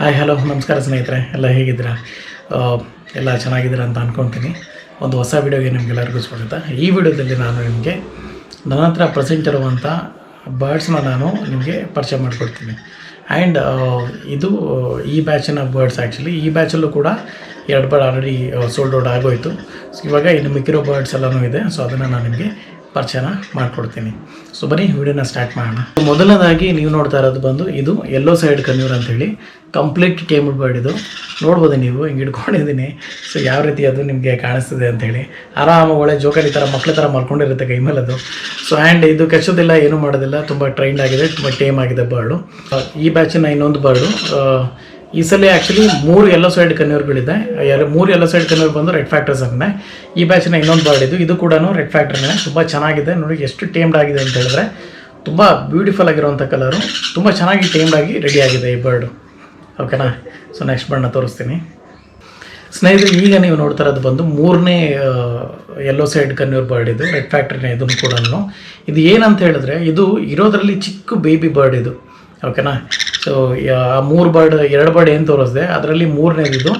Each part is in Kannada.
ಹಾಯ್ ಹಲೋ ನಮಸ್ಕಾರ ಸ್ನೇಹಿತರೆ. ಎಲ್ಲ ಹೇಗಿದ್ದೀರಾ? ಎಲ್ಲ ಚೆನ್ನಾಗಿದ್ದೀರಾ ಅಂತ ಅಂದ್ಕೊತೀನಿ ಒಂದು ಹೊಸ ವಿಡಿಯೋಗೆ ನಿಮಗೆಲ್ಲರಿಗೂ ಸ್ವಾಗತ. ಈ ವಿಡಿಯೋದಲ್ಲಿ ನಾನು ನಿಮಗೆ ನನ್ನ ಹತ್ರ ಪ್ರೆಸೆಂಟ್ ಇರುವಂಥ ಬರ್ಡ್ಸ್ನ ನಾನು ನಿಮಗೆ ಪರಿಚಯ ಮಾಡಿಕೊಡ್ತೀನಿ. ಆ್ಯಂಡ್ ಇದು, ಈ ಬ್ಯಾಚಿನ ಬರ್ಡ್ಸ್ ಆ್ಯಕ್ಚುಲಿ ಈ ಬ್ಯಾಚಲ್ಲೂ ಕೂಡ ಎರಡು ಬರ್ಡ್ ಆಲ್ರೆಡಿ ಸೋಲ್ಡ್ ಔಟ್ ಆಗೋಯಿತು. ಇವಾಗ ಇನ್ನು ಮಿಕ್ಕಿರೋ ಬರ್ಡ್ಸ್ ಎಲ್ಲನೂ ಇದೆ. ಸೊ ಅದನ್ನು ನಾನು ನಿಮಗೆ ಪರಿಚಯನ ಮಾಡಿಕೊಡ್ತೀನಿ. ಸೊ ಬನ್ನಿ, ವಿಡಿಯೋನ ಸ್ಟಾರ್ಟ್ ಮಾಡೋಣ. ಮೊದಲನೇದಾಗಿ ನೀವು ನೋಡ್ತಾ ಇರೋದು ಬಂದು ಇದು ಎಲ್ಲೋ ಸೈಡ್ ಕನ್ಯೂರ್ ಅಂತೇಳಿ ಕಂಪ್ಲೀಟ್ ಟೇಮ್ಡ್ ಬರ್ಡ್ ಇದು. ನೋಡ್ಬೋದು ನೀವು, ಹಿಂಗೆ ಹಿಡ್ಕೊಂಡಿದ್ದೀನಿ. ಸೊ ಯಾವ ರೀತಿ ಅದು ನಿಮಗೆ ಕಾಣಿಸ್ತಿದೆ ಅಂತೇಳಿ ಆರಾಮ, ಒಳ್ಳೆ ಜೋಕಾಲಿ ಥರ ಮಕ್ಕಳ ಥರ ಮಲ್ಕೊಂಡಿರುತ್ತೆ ಕೈ ಮೇಲೆ ಅದು. ಸೊ ಆ್ಯಂಡ್ ಇದು ಕೆಚ್ಚೋದಿಲ್ಲ, ಏನೂ ಮಾಡೋದಿಲ್ಲ. ತುಂಬ ಟ್ರೈಂಡ್ ಆಗಿದೆ, ತುಂಬ ಟೇಮ್ ಆಗಿದೆ ಬರ್ಡು ಈ ಬ್ಯಾಚಿನ ಇನ್ನೊಂದು ಬರ್ಡು ಈ ಸಲ ಆ್ಯಕ್ಚುಲಿ ಮೂರು ಎಲ್ಲೋ ಸೈಡ್ ಕನ್ಯೂರ್ಗಳಿದೆ ಎಲ್ಲ ಮೂರು ಎಲ್ಲೋ ಸೈಡ್ ಕನ್ಯೂರ್ ಬಂದು ರೆಡ್ ಫ್ಯಾಕ್ಟರ್ಸ್ ಅನ್ನೇ ಈ ಬ್ಯಾಚಿನ ಇನ್ನೊಂದು ಬರ್ಡ್ ಇದು. ಇದು ಕೂಡ ರೆಡ್ ಫ್ಯಾಕ್ಟರ್ನೇ ತುಂಬ ಚೆನ್ನಾಗಿದೆ. ನೋಡಿ ಎಷ್ಟು ಟೇಮ್ಡ್ ಆಗಿದೆ ಅಂತ ಹೇಳಿದ್ರೆ, ತುಂಬ ಬ್ಯೂಟಿಫುಲ್ ಆಗಿರುವಂಥ ಕಲರು ತುಂಬ ಚೆನ್ನಾಗಿ ಟೇಮ್ಡ್ ಆಗಿ ರೆಡಿ ಆಗಿದೆ ಈ ಬರ್ಡು ಓಕೆನಾ ಸೊ ನೆಕ್ಸ್ಟ್ ಬಣ್ಣ ತೋರಿಸ್ತೀನಿ. ಸ್ನೇಹಿತರೆ, ಈಗ ನೀವು ನೋಡ್ತಾ ಬಂದು ಮೂರನೇ ಎಲ್ಲೋ ಸೈಡ್ ಕನ್ಯೂರ್ ಬರ್ಡ್ ಇದು. ರೆಡ್ ಫ್ಯಾಕ್ಟ್ರಿನೇ ಇದನ್ನು ಕೂಡ ಇದು ಏನಂತ ಹೇಳಿದ್ರೆ, ಇದು ಇರೋದ್ರಲ್ಲಿ ಚಿಕ್ಕ ಬೇಬಿ ಬರ್ಡ್ ಇದು. ಓಕೆನಾ ಸೊ ಆ ಮೂರು ಬರ್ಡ್, ಎರಡು ಬರ್ಡ್ ಏನು ತೋರಿಸಿದೆ, ಅದರಲ್ಲಿ ಮೂರನೇದು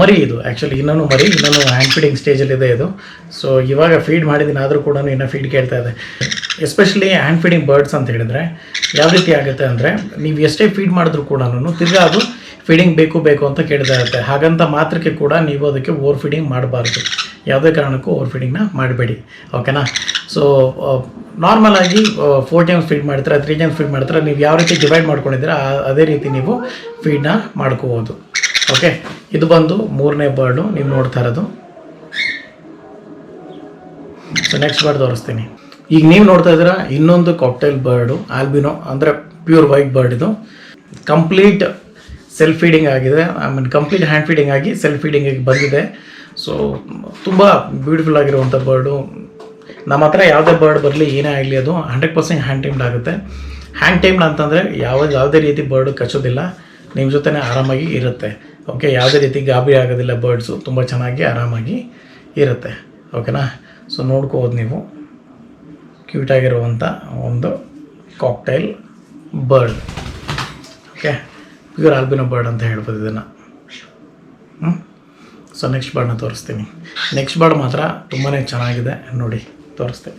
ಮರಿ ಇದು. ಆ್ಯಕ್ಚುಲಿ ಇನ್ನೂ ಮರಿ ಇನ್ನೂ ಹ್ಯಾಂಡ್ ಫೀಡಿಂಗ್ ಸ್ಟೇಜಲ್ಲಿದೆ ಇದು ಸೊ ಇವಾಗ ಫೀಡ್ ಮಾಡಿದ್ದೀನಿ ಆದರೂ ಕೂಡ ಇನ್ನೂ ಫೀಡ್ ಕೇಳ್ತಾ ಇದೆ. ಎಸ್ಪೆಷಲಿ ಹ್ಯಾಂಡ್ ಫೀಡಿಂಗ್ ಬರ್ಡ್ಸ್ ಅಂತ ಹೇಳಿದ್ರೆ, ಯಾವ ರೀತಿ ಆಗುತ್ತೆ ಅಂದರೆ, ನೀವು ಎಷ್ಟೇ ಫೀಡ್ ಮಾಡಿದ್ರು ಕೂಡ ತಿರ್ಗಾ ಅದು ಫೀಡಿಂಗ್ ಬೇಕು ಬೇಕು ಅಂತ ಕೇಳ್ತಾ ಇರುತ್ತೆ. ಹಾಗಂತ ಮಾತ್ರಕ್ಕೆ ಕೂಡ ನೀವು ಅದಕ್ಕೆ ಓವರ್ ಫೀಡಿಂಗ್ ಮಾಡಬಾರ್ದು. ಯಾವುದೇ ಕಾರಣಕ್ಕೂ ಓವರ್ ಫೀಡಿಂಗ್ನ ಮಾಡಬೇಡಿ. ಓಕೆನಾ ಸೊ ನಾರ್ಮಲ್ ಆಗಿ ಫೋರ್ ಟೈಮ್ಸ್ ಫೀಡ್ ಮಾಡ್ತಾರೆ ತ್ರೀ ಟೈಮ್ಸ್ ಫೀಡ್ ಮಾಡ್ತಾರೆ, ನೀವು ಯಾವ ರೀತಿ ಡಿವೈಡ್ ಮಾಡ್ಕೊಂಡಿದ್ದೀರಾ ಅದೇ ರೀತಿ ನೀವು ಫೀಡ್ನ ಮಾಡ್ಕೋಬೋದು. ಓಕೆ ಇದು ಬಂದು ಮೂರನೇ ಬರ್ಡು ನೀವು ನೋಡ್ತಾ ಇರೋದು. ಸೊ ನೆಕ್ಸ್ಟ್ ಬರ್ಡ್ ತೋರಿಸ್ತೀನಿ. ಈಗ ನೀವು ನೋಡ್ತಾ ಇದ್ದೀರಾ, ಇನ್ನೊಂದು ಕಾಕ್ಟೈಲ್ ಬರ್ಡು ಆಲ್ಬಿನೋ ಅಂದರೆ ಪ್ಯೂರ್ ವೈಟ್ ಬರ್ಡ್ ಇದು. ಕಂಪ್ಲೀಟ್ ಸೆಲ್ಫ್ ಫೀಡಿಂಗ್ ಆಗಿದೆ. I mean complete hand feeding ಆಗಿ ಸೆಲ್ಫ್ ಫೀಡಿಂಗಿಗೆ ಬಂದಿದೆ. ಸೊ ತುಂಬ ಬ್ಯೂಟಿಫುಲ್ ಆಗಿರುವಂಥ ಬರ್ಡು ನಮ್ಮ ಹತ್ರ ಯಾವುದೇ ಬರ್ಡ್ ಬರಲಿ ಏನೇ ಆಗಲಿ ಅದು ಹಂಡ್ರೆಡ್ ಪರ್ಸೆಂಟ್ ಹ್ಯಾಂಡ್ ಟೈಮ್ಡ್ ಆಗುತ್ತೆ. ಹ್ಯಾಂಡ್ ಟೈಮ್ಡ್ ಅಂತಂದರೆ ಯಾವ, ಯಾವುದೇ ರೀತಿ ಬರ್ಡ್ ಕಚ್ಚೋದಿಲ್ಲ. ನಿಮ್ಮ ಜೊತೆನೇ ಆರಾಮಾಗಿ ಇರುತ್ತೆ. ಓಕೆ ಯಾವುದೇ ರೀತಿ ಗಾಬರಿ ಆಗೋದಿಲ್ಲ ಬರ್ಡ್ಸು ತುಂಬ ಚೆನ್ನಾಗಿ ಆರಾಮಾಗಿ ಇರುತ್ತೆ. ಓಕೆನಾ ಸೊ ನೋಡ್ಕೋಬೋದು ನೀವು. ಕ್ಯೂಟಾಗಿರುವಂಥ ಒಂದು cockatiel bird okay pure albino bird ಅಂತ ಹೇಳ್ಬೋದು ಇದನ್ನು. ಹ್ಞೂ ಸೊ ನೆಕ್ಸ್ಟ್ ಬರ್ಡನ್ನ ತೋರಿಸ್ತೀನಿ. ನೆಕ್ಸ್ಟ್ ಬರ್ಡ್ ಮಾತ್ರ ತುಂಬಾ ಚೆನ್ನಾಗಿದೆ. ನೋಡಿ. ತೋರಿಸ್ತೀನಿ.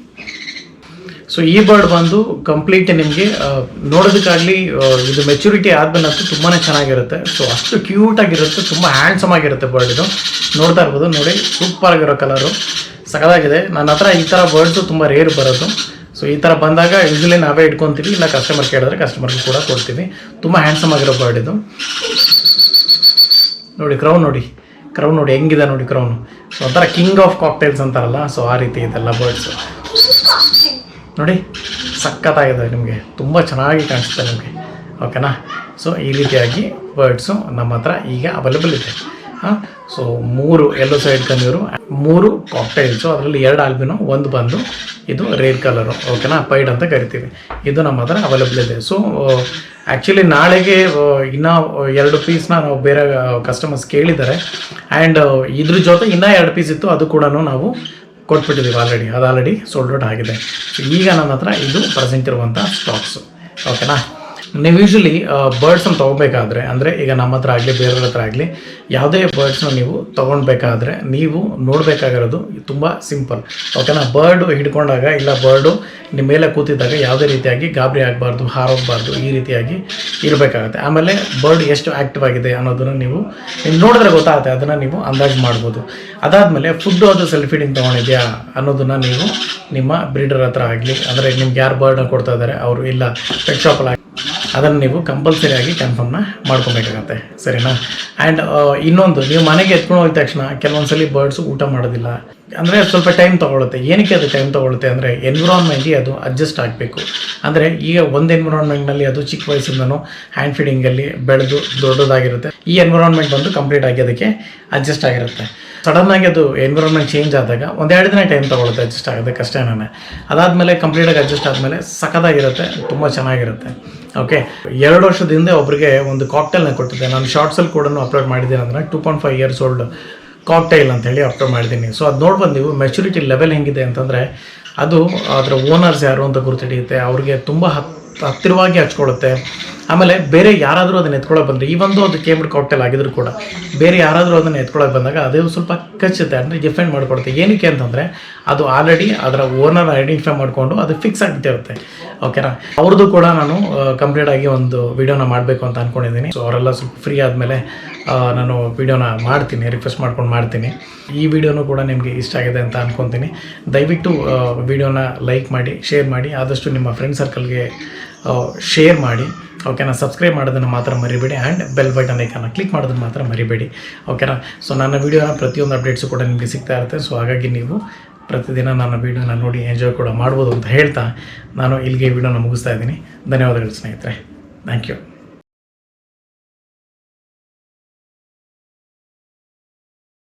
ಸೊ ಈ ಬರ್ಡ್ ಬಂದು ಕಂಪ್ಲೀಟ್ ನಿಮಗೆ ನೋಡೋದಕ್ಕಾಗಲಿ ಇದು ಮೆಚುರಿಟಿ ಆದ್ಮೇಲೆ ತುಂಬಾ ಚೆನ್ನಾಗಿರುತ್ತೆ. ಸೊ ಅಷ್ಟು ಕ್ಯೂಟ್ ಆಗಿರುತ್ತೆ, ತುಂಬ ಹ್ಯಾಂಡ್ಸಮ್ ಆಗಿರುತ್ತೆ ಬರ್ಡ್ ಇದು. ನೋಡ್ತಾ ಇರ್ಬೋದು, ನೋಡಿ ಸೂಪರ್ ಆಗಿರೋ ಕಲರು ಸಕದಾಗಿದೆ ನನ್ನ ಹತ್ರ ಈ ಥರ ಬರ್ಡ್ಸು ತುಂಬ ರೇರ್ ಬರೋದು. ಸೊ ಈ ಥರ ಬಂದಾಗ ಯೂಶಲಿ ನಾವೇ ಇಟ್ಕೊತೀವಿ, ಇಲ್ಲ ಕಸ್ಟಮರ್ ಕೇಳಿದ್ರೆ ಕಸ್ಟಮರ್ಗೆ ಕೂಡ ಕೊಡ್ತೀವಿ. ತುಂಬ ಹ್ಯಾಂಡ್ಸಮ್ ಆಗಿರೋ ಬರ್ಡ್ ಇದು. ನೋಡಿ ಕ್ರೌನ್ ನೋಡಿ. ಕ್ರೌನ್ ನೋಡಿ ಹೆಂಗಿದೆ ನೋಡಿ ಕ್ರೌನು ಸೊ ಒಂಥರ ಕಿಂಗ್ ಆಫ್ ಕಾಕ್ಟೈಲ್ಸ್ ಅಂತಾರಲ್ಲ ಸೊ ಆ ರೀತಿ ಇದೆಲ್ಲ ಬರ್ಡ್ಸು ನೋಡಿ, ಸಖತ್ತಾಗಿದೆ ನಿಮಗೆ. ತುಂಬ ಚೆನ್ನಾಗಿ ಕಾಣಿಸುತ್ತೆ ನಿಮಗೆ. ಓಕೆನಾ ಸೊ ಈ ರೀತಿಯಾಗಿ ಬರ್ಡ್ಸು ನಮ್ಮ ಹತ್ರ ಈಗ ಅವೈಲೇಬಲ್ ಇದೆ. ಹಾಂ? ಸೊ ಮೂರು ಎಲ್ಲೋ ಸೈಡ್ ಕಂದಿರು ಮೂರು ಕಾಕ್ಟೈಲ್ಸು ಅದರಲ್ಲಿ ಎರಡು ಆಲ್ಬಿನೋ ಒಂದು ಬಂದು ಇದು ರೇರ್ ಕಲರು ಓಕೆನಾ ಪೈಡ್ ಅಂತ ಕರಿತೀವಿ. ಇದು ನಮ್ಮ ಹತ್ರ ಅವೈಲೇಬಲ್ ಇದೆ. ಸೊ ಆ್ಯಕ್ಚುಲಿ ನಾಳೆಗೆ ಇನ್ನೂ ಎರಡು ಪೀಸ್ನ ನಾವು ಬೇರೆ ಕಸ್ಟಮರ್ಸ್ ಕೇಳಿದ್ದಾರೆ. ಆ್ಯಂಡ್ ಇದ್ರ ಜೊತೆ ಇನ್ನೂ ಎರಡು ಪೀಸ್ ಇತ್ತು. ಅದು ಕೂಡ ನಾವು ಕೊಟ್ಬಿಟ್ಟಿದ್ದೀವಿ ಆಲ್ರೆಡಿ ಅದು ಆಲ್ರೆಡಿ ಸೋಲ್ಡ್ ಔಟ್ ಆಗಿದೆ. ಈಗ ನನ್ನ ಹತ್ರ ಇದು ಪ್ರೆಸೆಂಟ್ ಇರುವಂಥ ಸ್ಟಾಕ್ಸು ಓಕೆನಾ ನೀವು ಯೂಶ್ವಲಿ ಬರ್ಡ್ಸನ್ನು ತೊಗೋಬೇಕಾದ್ರೆ, ಅಂದರೆ ಈಗ ನಮ್ಮ ಹತ್ರ ಆಗಲಿ, ಬೇರೆಯವ್ರ ಹತ್ರ ಆಗಲಿ, ಯಾವುದೇ ಬರ್ಡ್ಸ್ನ ನೀವು ತೊಗೊಳ್ಬೇಕಾದ್ರೆ ನೀವು ನೋಡಬೇಕಾಗಿರೋದು ತುಂಬ ಸಿಂಪಲ್ ಓಕೆನಾ ಬರ್ಡು ಹಿಡ್ಕೊಂಡಾಗ, ಇಲ್ಲ ಬರ್ಡು ನಿಮ್ಮ ಮೇಲೆ ಕೂತಿದ್ದಾಗ ಯಾವುದೇ ರೀತಿಯಾಗಿ ಗಾಬರಿ ಆಗಬಾರ್ದು, ಹಾರೋಗಬಾರ್ದು, ಈ ರೀತಿಯಾಗಿ ಇರಬೇಕಾಗುತ್ತೆ. ಆಮೇಲೆ ಬರ್ಡ್ ಎಷ್ಟು ಆ್ಯಕ್ಟಿವ್ ಆಗಿದೆ ಅನ್ನೋದನ್ನು ನೀವು ನೋಡಿದ್ರೆ ಗೊತ್ತಾಗುತ್ತೆ, ಅದನ್ನು ನೀವು ಅಂದಾಜು ಮಾಡ್ಬೋದು. ಅದಾದಮೇಲೆ ಫುಡ್ಡು ಅದು ಸೆಲ್ಫ್ ಫೀಡಿಂಗ್ ತೊಗೊಂಡಿದ್ಯಾ ಅನ್ನೋದನ್ನು ನೀವು ನಿಮ್ಮ ಬ್ರೀಡರ್ ಹತ್ರ ಆಗಲಿ, ಅಂದರೆ ನಿಮ್ಗೆ ಯಾರು ಬರ್ಡನ್ನ ಕೊಡ್ತಾ ಇದ್ದಾರೆ ಅವರು ಇಲ್ಲ ಪೆಟ್ ಶಾಪಲ್ಲಿ ಅದನ್ನು ನೀವು ಕಂಪಲ್ಸರಿಯಾಗಿ ಕನ್ಫರ್ಮ್ನ ಮಾಡ್ಕೊಬೇಕಾಗತ್ತೆ, ಸರಿನಾ? ಆ್ಯಂಡ್ ಇನ್ನೊಂದು, ನೀವು ಮನೆಗೆ ಎತ್ಕೊಂಡು ಹೋಗಿದ ತಕ್ಷಣ ಕೆಲವೊಂದ್ಸಲಿ ಬರ್ಡ್ಸು ಊಟ ಮಾಡೋದಿಲ್ಲ. ಅಂದರೆ ಸ್ವಲ್ಪ ಟೈಮ್ ತೊಗೊಳುತ್ತೆ. ಏನಕ್ಕೆ ಅದು ಟೈಮ್ ತೊಗೊಳುತ್ತೆ ಅಂದರೆ ಎನ್ವಿರಾನ್ಮೆಂಟ್ಗೆ ಅದು ಅಡ್ಜಸ್ಟ್ ಆಗಬೇಕು. ಅಂದರೆ ಈಗ ಒಂದು ಎನ್ವಿರಾನ್ಮೆಂಟ್ನಲ್ಲಿ ಅದು ಚಿಕ್ಕ ವಯಸ್ಸಿಂದನೂ ಹ್ಯಾಂಡ್ ಫೀಡಿಂಗಲ್ಲಿ ಬೆಳೆದು ದೊಡ್ಡದಾಗಿರುತ್ತೆ. ಈ ಎನ್ವಿರಾನ್ಮೆಂಟ್ ಬಂದು ಕಂಪ್ಲೀಟ್ ಆಗಿ ಅದಕ್ಕೆ ಅಡ್ಜಸ್ಟ್ ಆಗಿರುತ್ತೆ. ಸಡನ್ನಾಗಿ ಅದು ಎನ್ವಿರಾನ್ಮೆಂಟ್ ಚೇಂಜ್ ಆದಾಗ ಒಂದೆರಡು ದಿನ ಟೈಮ್ ತೊಗೊಳುತ್ತೆ ಅಡ್ಜಸ್ಟ್ ಆಗೋದಕ್ಕೆ ನಾನು ಅದಾದಮೇಲೆ ಕಂಪ್ಲೀಟಾಗಿ ಅಡ್ಜಸ್ಟ್ ಆದಮೇಲೆ ಸಖತ್ತಾಗಿರುತ್ತೆ, ತುಂಬ ಚೆನ್ನಾಗಿರುತ್ತೆ. ಓಕೆ ಎರಡು ವರ್ಷದ ಹಿಂದೆ ಒಬ್ಬರಿಗೆ ಒಂದು ಕಾಕ್ಟೇಲ್ನ ಕೊಟ್ಟಿದ್ದೆ. ನಾನು ಶಾರ್ಟ್ಸಲ್ಲಿ ಕೂಡ ಅಪ್ಲೋಡ್ ಮಾಡಿದ್ದೀನಿ. ಅಂದರೆ two point five years old cockatiel ಅಂತ ಹೇಳಿ ಅಪ್ಲೋಡ್ ಮಾಡಿದ್ದೀನಿ. ಸೊ ಅದು ನೋಡ್ಬಂದು ನೀವು ಮೆಚುರಿಟಿ ಲೆವೆಲ್ ಹೆಂಗಿದೆ ಅಂತಂದರೆ, ಅದು ಅದರ ಓನರ್ಸ್ ಯಾರು ಅಂತ ಗುರುತಿಡಿಯುತ್ತೆ ಅವ್ರಿಗೆ ತುಂಬ ಹತ್ ಹತ್ತಿರವಾಗಿ ಹಚ್ಕೊಳ್ಳುತ್ತೆ. ಆಮೇಲೆ ಬೇರೆ ಯಾರಾದರೂ ಅದನ್ನ ಎತ್ಕೊಳ್ಳೋಕೆ ಬಂದರೆ, ಈ ಒಂದು ಅದು ಕೇಮ್ಡ್ ಕಾಕ್ಟೇಲ್ ಆಗಿದ್ರು ಕೂಡ ಬೇರೆ ಯಾರಾದರೂ ಅದನ್ನು ಎತ್ಕೊಳ್ಳೋಕೆ ಬಂದಾಗ ಅದು ಸ್ವಲ್ಪ ಕಚ್ಚುತ್ತೆ, ಅಂದರೆ ಡಿಫೆಂಡ್ ಮಾಡ್ಕೊಡುತ್ತೆ. ಏನಕ್ಕೆ ಅಂತಂದರೆ, ಅದು ಆಲ್ರೆಡಿ ಅದರ ಓನರ್ ಐಡೆಂಟಿಫೈ ಮಾಡಿಕೊಂಡು ಅದು ಫಿಕ್ಸ್ ಆಗಿಟ್ಟಿರುತ್ತೆ ಓಕೆನಾ ಅವ್ರದ್ದು ಕೂಡ ನಾನು ಕಂಪ್ಲೀಟ್ ಆಗಿ ಒಂದು ವಿಡಿಯೋನ ಮಾಡಬೇಕು ಅಂತ ಅಂದ್ಕೊಂಡಿದ್ದೀನಿ ಸೊ ಅವರೆಲ್ಲ ಸ್ವಲ್ಪ ಫ್ರೀ ಆದಮೇಲೆ ನಾನು ವೀಡಿಯೋನ ಮಾಡ್ತೀನಿ ರಿಕ್ವೆಸ್ಟ್ ಮಾಡ್ಕೊಂಡು ಮಾಡ್ತೀನಿ. ಈ ವಿಡಿಯೋನು ಕೂಡ ನಿಮಗೆ ಇಷ್ಟ ಆಗಿದೆ ಅಂತ ಅಂದ್ಕೊತೀನಿ ದಯವಿಟ್ಟು ವಿಡಿಯೋನ ಲೈಕ್ ಮಾಡಿ ಶೇರ್ ಮಾಡಿ, ಆದಷ್ಟು ನಿಮ್ಮ ಫ್ರೆಂಡ್ ಸರ್ಕಲ್ಗೆ ಶೇರ್ ಮಾಡಿ. ಓಕೆನಾ ಸಬ್ಸ್ಕ್ರೈಬ್ ಮಾಡೋದನ್ನು ಮಾತ್ರ ಮರಿಬೇಡಿ ಆ್ಯಂಡ್ ಬೆಲ್ ಬಟನ್ ಐಕನ್ನ ಕ್ಲಿಕ್ ಮಾಡೋದನ್ನು ಮಾತ್ರ ಮರಿಬೇಡಿ. ಓಕೆನಾ ಸೊ ನನ್ನ ವಿಡಿಯೋನ ಪ್ರತಿಯೊಂದು ಅಪ್ಡೇಟ್ಸು ಕೂಡ ನಿಮಗೆ ಸಿಗ್ತಾ ಇರುತ್ತೆ. ಸೊ ಹಾಗಾಗಿ ನೀವು ಪ್ರತಿದಿನ ನನ್ನ ವೀಡಿಯೋನ ನೋಡಿ ಎಂಜಾಯ್ ಕೂಡ ಮಾಡ್ಬೋದು ಅಂತ ಹೇಳ್ತಾ ನಾನು ಇಲ್ಲಿಗೆ ವಿಡಿಯೋನ ಮುಗಿಸ್ತಾ ಇದ್ದೀನಿ. ಧನ್ಯವಾದಗಳು ಸ್ನೇಹಿತರೆ. Thank you